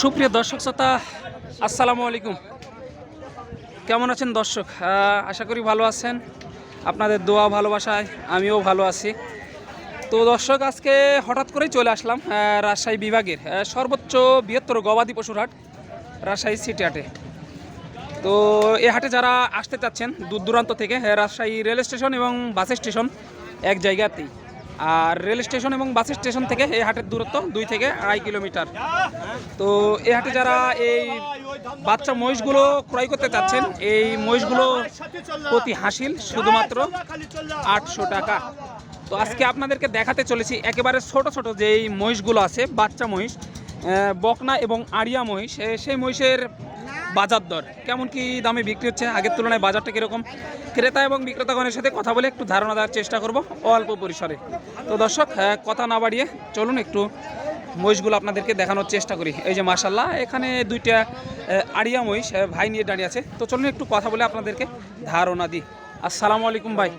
সুপ্রিয় দর্শক শ্রোতা, আসসালামু আলাইকুম। কেমন আছেন দর্শক? আশা করি ভালো আছেন। আপনাদের দোয়া ভালোবাসায় আমিও ভালো আছি। তো দর্শক, আজকে হঠাৎ করেই চলে আসলাম রাজশাহী বিভাগের সর্বোচ্চ বৃহত্তর গবাদি পশুর হাট, রাজশাহী সিটি হাটে। তো এ হাটে যারা আসতে চাচ্ছেন, দূর দূরান্ত থেকে রাজশাহী রেল স্টেশন এবং বাস স্টেশন এক জায়গাতেই। আর রেল স্টেশন এবং বাস স্টেশন থেকে এই হাটের দূরত্ব দুই থেকে আড়াই কিলোমিটার। তো এই হাটে যারা এই বাচ্চা মহিষগুলো ক্রয় করতে চাচ্ছেন, এই মহিষগুলো প্রতি হাসিল শুধুমাত্র আটশো টাকা। তো আজকে আপনাদেরকে দেখাতে চলেছি, একেবারে ছোট ছোট যে এই মহিষগুলো আছে, বাচ্চা মহিষ বকনা এবং আড়িয়া মহিষ সেই মহিষের বাজার দর। কেমন কি দামে বিক্রি হচ্ছে? আগের তুলনায় বাজারটা কীরকম? ক্রেতা এবং বিক্রেতাগণের সাথে কথা বলে একটু ধারণা দেওয়ার চেষ্টা করব অল্প পরিসরে। তো দর্শক কথা না বাড়িয়ে চলুন একটু মহিষগুলো আপনাদেরকে দেখানোর চেষ্টা করি। এই যে মাসাল্লাহ এখানে দুইটা আড়িয়া মহিষ ভাই নিয়ে দাঁড়িয়ে আছে। তো চলুন একটু কথা বলে আপনাদেরকে ধারণা দিই। আসসালামু আলাইকুম ভাই।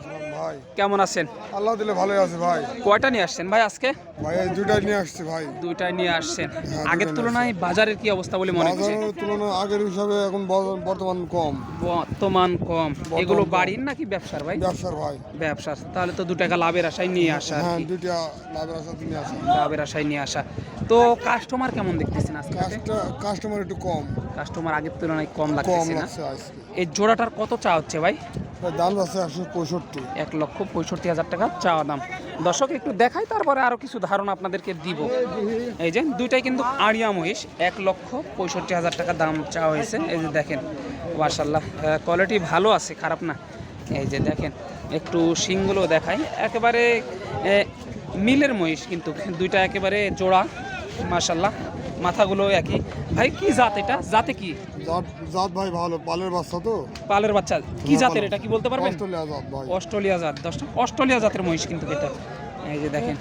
ভাই। কেমন আছেন? আল্লাহ দিলে ভালোই আছে ভাই। কয়টা নিয়ে আসছেন ভাই আজকে? ভাই এই নিয়ে আসছি ভাই। দুইটাই নিয়ে আসছেন। হ্যাঁ, আগের তুলনায় বাজারের কি অবস্থা বলে মনে হচ্ছে বাজারের তুলনায় আগের হিসাবে এখন ব- বর্তমান কম। বর্তমান কম। এগুলো বাড়ির নাকি ব্যবসার ভাই? ব্যবসার ভাই। ব্যবসার। তাহলে তো দু টাকা লাভের আশায় নিয়ে আসা আর হ্যাঁ কি। দুইটা লাভের আশা নিয়ে আসা। লাভের আশায় নিয়ে আসা। তো কাস্টমার কেমন দেখতেছেন আজকে? কাজটা কাস্টমার একটু কম। কাস্টমার আগের তুলনায় কম কম লাগতেছে না? লাগছে আজকে। এই জোড়াটার কত চা হচ্ছে ভাই? দাম আছে একশো পঁয়ষট্টি। এক লক্ষ পঁয়ষট্টি হাজার টাকা চাওয়া দাম। দর্শক, একটু দেখাই, তারপরে আরও কিছু ধারণা আপনাদেরকে দিব। এই যে, দুইটাই কিন্তু আড়িয়া মহিষ, এক লক্ষ পঁয়ষট্টি হাজার টাকা দাম চাওয়া হয়েছে। এই যে দেখেন মার্শাল্লাহ কোয়ালিটি ভালো আছে, খারাপ না। এই যে দেখেন, একটু শিংগুলো দেখাই। একেবারে মিলের মহিষ কিন্তু, দুইটা একেবারে জোড়া মার্শাল্লাহ মাথাগুলো একই। ভাই, কি জাত এটা? জাতে কি? জাত জাত ভাই ভালো পালের বাচ্চা তো। পালের বাচ্চা। কি জাতের এটা কি বলতে পারবেন? অস্ট্রেলিয়া জাত ভাই। অস্ট্রেলিয়া জাত দশটা অস্ট্রেলিয়া জাতের মহিষ কিন্তু এটা। এই যে দেখেন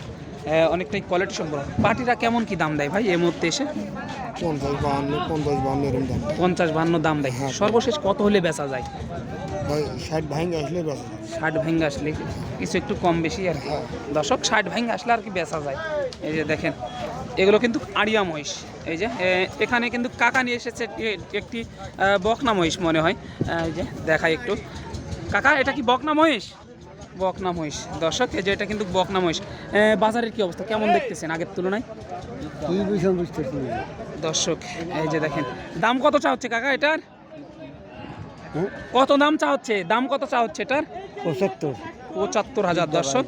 অনেকটাই কোয়ালিটি সম্পন্ন পাটিরা কেমন কি দাম দেয় ভাই এই মুহূর্তে এসে? পঞ্চাশ বাহান্ন পঞ্চাশ বাহান্ন এরকম দাম। পঞ্চাশ বান্ন দাম দেয়। হ্যাঁ। সর্বশেষ কত হলে বেচা যায়? ভাই ষাট ভাঙে আসলে বেচা যায়। ষাট ভেঙে আসলে কিছু একটু কম বেশি আর কি। হ্যাঁ। দশক ষাট ভেঙে আসলে আর কি বেচা যায়। এই যে দেখেন এগুলো কিন্তু আড়িয়া মহিষ। এই যে এখানে কিন্তু কাকা নিয়ে এসেছে একটি বকনা মহিষ মনে হয়। এই যে দেখাই একটু। কাকা এটা কি বকনা মহিষ? বকনা মহিষ। দর্শক এই যে এটা কিন্তু বকনা মহিষ। বাজারের কি অবস্থা? কেমন দেখতেছেন আগের তুলনায়? দর্শক এই যে দেখেন দাম কত চা হচ্ছে কাকা এটার? কত দাম চা হচ্ছে? দাম কত চা হচ্ছে এটার? পঁচাত্তর। পঁচাত্তর হাজার দর্শক।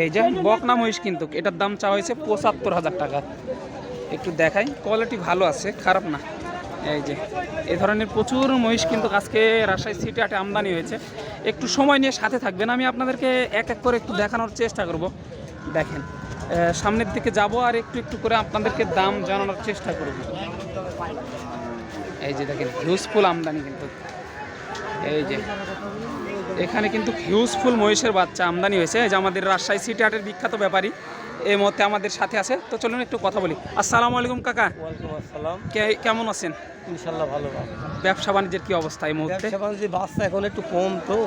এই যে বকনা মহিষ কিন্তু, এটার দাম চা হয়েছে পঁচাত্তর হাজার টাকা। একটু দেখাই কোয়ালিটি ভালো আছে, খারাপ না। এই যে, এ ধরনের প্রচুর মহিষ কিন্তু আজকে রাজশাহী সিটি হাটে আমদানি হয়েছে। একটু সময় নিয়ে সাথে থাকবেন, আমি আপনাদেরকে এক এক করে একটু দেখানোর চেষ্টা করব। দেখেন সামনের দিকে যাব আর একটু একটু করে আপনাদেরকে দাম জানানোর চেষ্টা করব। এই যে দেখেন হিউজফুল আমদানি কিন্তু। এই যে এখানে কিন্তু হিউজফুল মহিষের বাচ্চা আমদানি হয়েছে। যে আমাদের রাজশাহী সিটি হাটের বিখ্যাত ব্যাপারী এই মুহূর্তে আমাদের সাথে আছে। তো চলুন একটু কথা বলি। আসসালামু আলাইকুম কাকা। আসসালাম। কেমন আছেন? ইনশাল্লাহ ভালো ব্যবসা বাণিজ্যের কি অবস্থা এই মুহূর্তে? ব্যবসা বাচ্চা এখন একটু কম তো।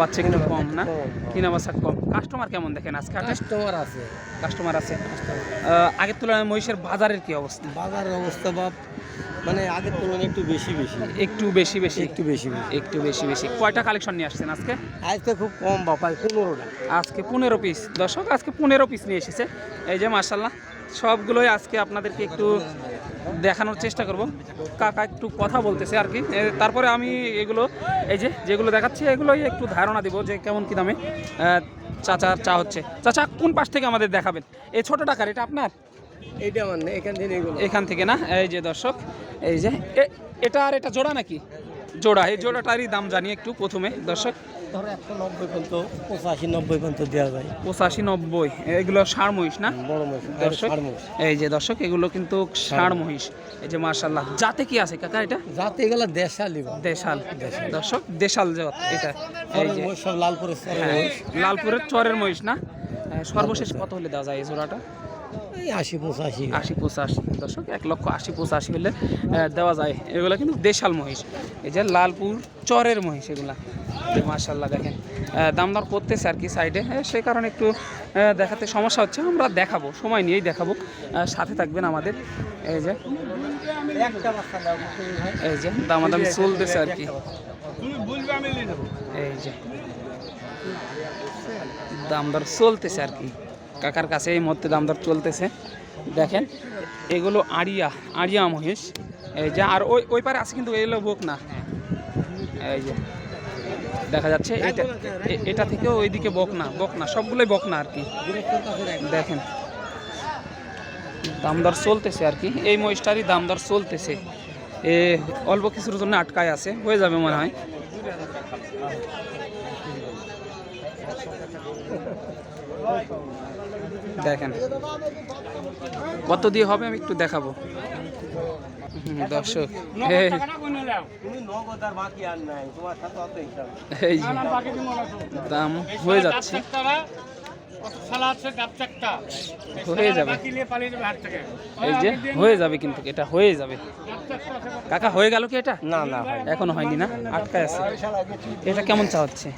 বাচ্চা একটু কম না? কম। কিনা বাচ্চা কম। কাস্টমার কেমন দেখেন আজকে কাস্টমার আছে। কাস্টমার আছে। আগের তুলনায় মহিষের বাজারের কি অবস্থা? বাজারের অবস্থা বা মানে আগের তুলনায় একটু বেশি বেশি। একটু বেশি বেশি। একটু বেশি বেশি। একটু বেশি বেশি। কয়টা কালেকশন নিয়ে আসছেন আজকে? আজকে খুব কম বা প্রায় পনেরোটা। আজকে পনেরো পিস দর্শক আজকে পনেরো পিস নিয়ে এসেছে। এই যে মার্শাল্লাহ সবগুলোই আজকে আপনাদেরকে একটু দেখানোর চেষ্টা করব। কাকা একটু কথা বলতেছে আর কি। তারপরে আমি এগুলো এই যে যেগুলো দেখাচ্ছি এগুলোই একটু ধারণা দিব যে কেমন কি দামে চাচার চা হচ্ছে। চাচা কোন পাশ থেকে আমাদের দেখাবেন? এই ছোট টাকার এটা আপনার? এইটা আমার না এখান থেকে এগুলো। এখান থেকে না? এই যে দর্শক এই যে এটা আর এটা জোড়া নাকি? জোড়া এই জোড়াটারই দাম জানি একটু প্রথমে দর্শক। ধরো একশো নব্বই পর্যন্ত পঁচাশি নব্বই পর্যন্ত দেওয়া যায়। পঁচাশি নব্বই এগুলো ষাঁড় মহিষ না? বড় মাছ দর্শক এই যে দর্শক এগুলো কিন্তু ষাঁড় মহিষ। এই যে মার্শাল্লাহ যাতে কি আছে কাকা এটা? যাতে এগুলো দেশালি দর্শক দেশাল জাত এটা। এই যে সব লাল হ্যাঁ লালপুরের চরের মহিষ না? সর্বশেষ কত হলে দেওয়া যায় এই জোড়াটা? আশি পঁচাশি। আশি পঁচাশি। দর্শক এক লক্ষ আশি পঁচাশি হলে দেওয়া যায়। এগুলো কিন্তু দেশাল মহিষ। এই যে লালপুর চরের মহিষ এগুলা। মার্শাল্লাহ দেখেন আহ, দাম দর করতেছে আর কি সাইডে। সেই কারণে একটু দেখাতে সমস্যা হচ্ছে। আমরা দেখাবো সময় নিয়েই দেখাবো। সাথে থাকবেন আমাদের। এই যে এই যে দামাদামি চলতেছে আর কি। এই যে দাম দর চলতেছে আর কি। কাকার কাছে এই মুহূর্তে দাম দর চলতেছে। দেখেন, এগুলো আড়িয়া আড়িয়া মহিষ। এই যে, আর ওই ওই পারে আছে কিন্তু এগুলো বোক না। এই যে, দেখা যাচ্ছে এটা এটা থেকেও ওইদিকে বক না বক না, সবগুলোই বক না আর কি। দেখেন, দাম দর চলতেছে আর কি। এই মহিষটারই দাম দর চলতেছে। এ, অল্প কিছুর জন্য আটকায় আছে, হয়ে যাবে মনে হয়। দেখেন। কত দিয়ে হবে আমি একটু দেখাবো। দর্শক এই। দাম হয়ে যাচ্ছে। হয়ে যাবে। এই যে হয়ে যাবে কিন্তু এটা হয়ে যাবে। কাকা হয়ে গেল কি এটা? না না এখনও হয়নি না? আটকায় আছে। এটা কেমন চা হচ্ছে?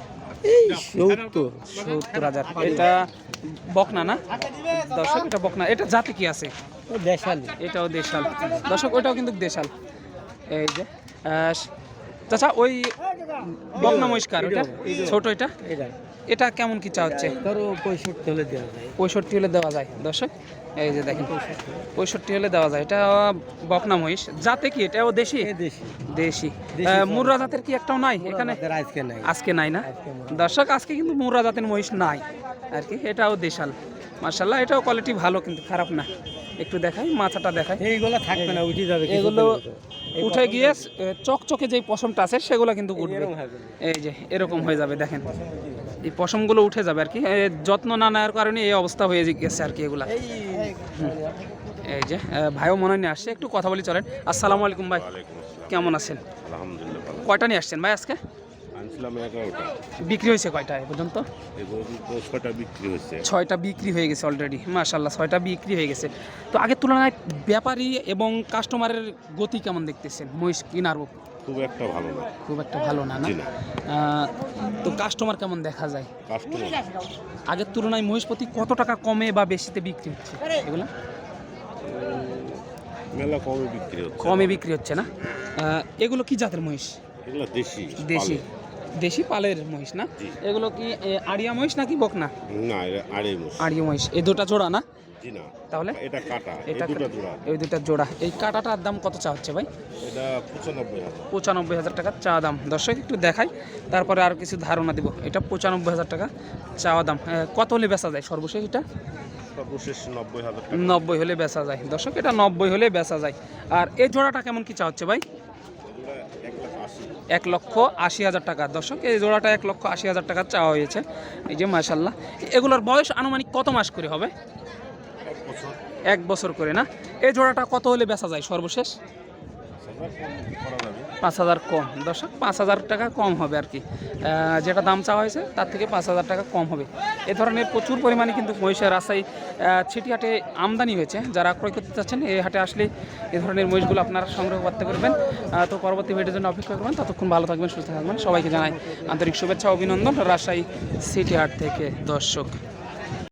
এই সত্তর সত্তর হাজার। এটা বকনা না? দর্শক এটা বকনা। এটা জাতি কি আছে? দেশাল। এটাও দেশাল। দর্শক ওইটাও কিন্তু দেশাল। এই যে চাচা ওই বকনা মহিষ্কার ওটা ছোট এটা? এটা এটা কেমন কি চা হচ্ছে? ধরো পঁয়ষট্টি হলে দেওয়া যায়। পঁয়ষট্টি হলে দেওয়া যায়। দর্শক এই যে দেখেন পঁয়ষট্টি হলে দেওয়া যায়। এটা বকনা মহিষ। যাতে কি? এটাও দেশি? দেশি। দেশি। দেশি মুর্রা জাতের কি একটাও নাই? এখানে আজকে নাই। আজকে নাই না? দর্শক আজকে কিন্তু মুর্রা জাতের মহিষ নাই। আর কি এটাও দেশাল। মার্শাল্লাহ এটাও কোয়ালিটি ভালো কিন্তু খারাপ না। একটু দেখাই মাথাটা দেখাই। এইগুলো থাকবে না উঠে যাবে এগুলো উঠে গিয়ে চকচকে যে পশমটা আছে সেগুলো কিন্তু উঠবে। এই যে এরকম হয়ে যাবে দেখেন। এই পশমগুলো উঠে যাবে আর কি। এ, যত্ন না নেওয়ার কারণে এই অবস্থা হয়ে গেছে আর কি এগুলা। এই যে ভাইও মনে হয় নিয়ে আসছে। একটু কথা বলি চলেন। আসসালামু আলাইকুম ভাই। কেমন আছেন? আলহামদুলিল্লাহ কয়টা নিয়ে আসছেন ভাই আজকে? বিক্রি হয়েছে কয়টা এ পর্যন্ত? ছয়টা বিক্রি হয়ে গেছে অলরেডি মাশাল্লাহ ছয়টা বিক্রি হয়ে গেছে। তো আগের তুলনায় ব্যাপারী এবং কাস্টমারের গতি কেমন দেখতেছেন? মহিষ কিনার উপর? খুব একটা ভালো না। খুব একটা ভালো না না? তো কাস্টমার কেমন দেখা যায়? কাস্টমার আগের তুলনায় মহিষপতি কত টাকা কমে বা বেশিতে বিক্রি হচ্ছে? এগুলো? মেলা কমে বিক্রি হচ্ছে। কমে বিক্রি হচ্ছে না? এগুলো কি জাতের মহিষ? এগুলো দেশি দেশি। দেশি পালের মহিষ না? এগুলো কি আড়িয়া মহিষ নাকি বকনা? না আড়াই মাস আড়িয়া মহিষ। এই দুটা জোড়া না? জি না। তাহলে? এটা কাটা এটা দুটো জোড়া। এই দুটা জোড়া। এই কাটাটার দাম কত চা হচ্ছে ভাই? এটা পঁচানব্বই হাজার। পঁচানব্বই হাজার টাকা চা দাম। দর্শক একটু দেখাই। তারপরে আর কিছু ধারণা দিব। এটা পঁচানব্বই হাজার টাকা চাওয়া দাম। কত হলে বেচা যায়? সর্বশেষ এটা? সর্বশেষ নব্বই হাজার নব্বই হলে বেচা যায়। দর্শক এটা নব্বই হলে বেচা যায়। আর এই জোড়াটা কেমন কি চা হচ্ছে ভাই? এক লক্ষ আশি হাজার টাকা। দর্শক এই জোড়াটা এক লক্ষ আশি হাজার টাকা চাওয়া হয়েছে। এই যে মাশাল্লাহ এগুলোর বয়স আনুমানিক কত মাস করে হবে? এক বছর করে না? এই জোড়াটা কত হলে বেচা যায় সর্বশেষ? পাঁচ হাজার কম। দর্শক, পাঁচ হাজার টাকা কম হবে আর কি। যেটা দাম চাওয়া হয়েছে, তার থেকে পাঁচ হাজার টাকা কম হবে। এ ধরনের প্রচুর পরিমাণে কিন্তু মহিষের রাস্তায় ছিটিহাটে আমদানি হয়েছে। যারা ক্রয় করতে চাচ্ছেন, এই হাটে আসলে এ ধরনের মহিষগুলো আপনারা সংগ্রহ করতে পারবেন। তো পরবর্তী ভিডিওর জন্য অপেক্ষা করবেন। ততক্ষণ ভালো থাকবেন, সুস্থ থাকবেন। সবাইকে জানাই আন্তরিক শুভেচ্ছা, অভিনন্দন রাজশাহী সিটি হাট থেকে। দর্শক